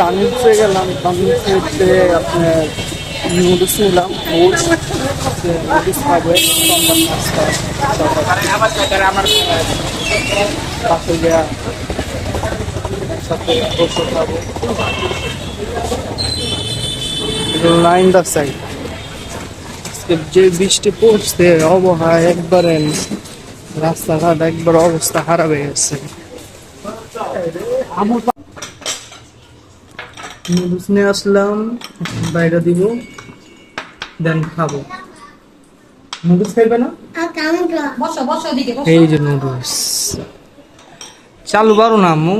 তামিলসে গেলাম তামিলসে আপনার নুডলস নিলাম নুডলস নুডলস খাব পাশে গিয়া সাথে বসে খাব লাইন দা সাইড যে বৃষ্টি পড়ছে আবহাওয়া একবারে রাস্তাঘাট একবার অবস্থা খারাপ হয়ে গেছে। নুডলস নিয়ে আসলাম বাইরে দিব দেন খাব। নুডলস খাইবে না? বসো বসো দিকে বসো। এই যে নুডলস। চালু পারো না আম্মু।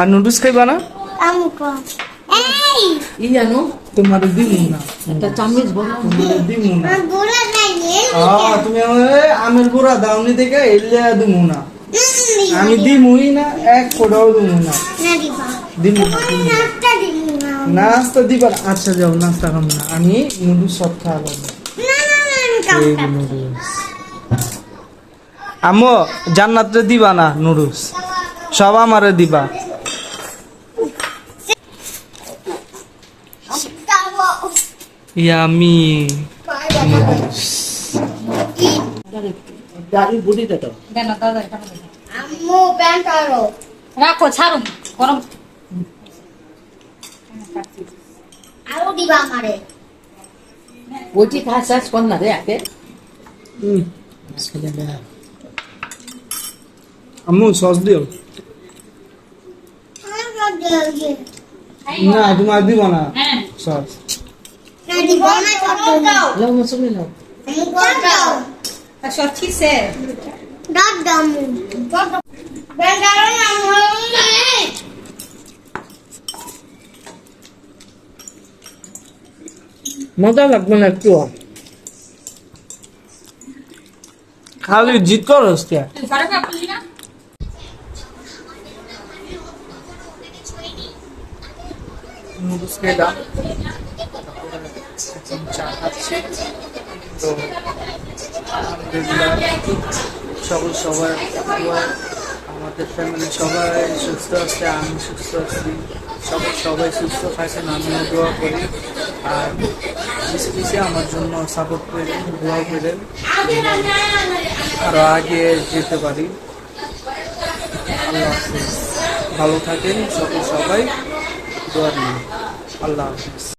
আর নুডলস খাইবা না? ই জানো তোমার দিব না। একটা চামচ বড় না। তুমি আমের গুড়া দাওনি থেকে এলে দিব না। আমি দিমুই না এক ফোটাও দিব। না দিমু না। নাস্তা দিবা না। আচ্ছা যাও নাস্তা খাব না। আমি নুডলস সব খাব। নুডলস। আম্মু জান্নাতে দিবা না নুডলস? সব আমারে দিবা। ইয়ামি। নুডলস বুড়িটা তো দাদা বলো। আম্মু প্যান্ট আরও। রাখো ছাড়ুন গরম। আরও দিবা আমারে। ওইটি খাস চাষ কর না রে আগে আম্মু সস দিও। না তোমার দিব না হ্যাঁ। সস। না দিব না ছোট দাও। লাও মৌসুমি লাও আমি কর দাও। সব ঠিক আছে মজা লাগবে না একটু। খালি জিত করস কে তুই ঘরে কাপ খুলি না নুডলস খেলাম এখন চা খাচ্ছি তো সবাই সবার আমাদের ফ্যামিলি সবাই সুস্থ আছে, আমি সুস্থ আছি। সবাই সবাই সুস্থ থাকেন, আমিও দোয়া করি। আর বেশি বেশি আমার জন্য সাপোর্ট করেন, দোয়া করেন। আরও আগে যেতে পারি। আল্লাহ ভালো থাকেন সকল সবাই। দোয়া নিন। আল্লাহ হাফিজ।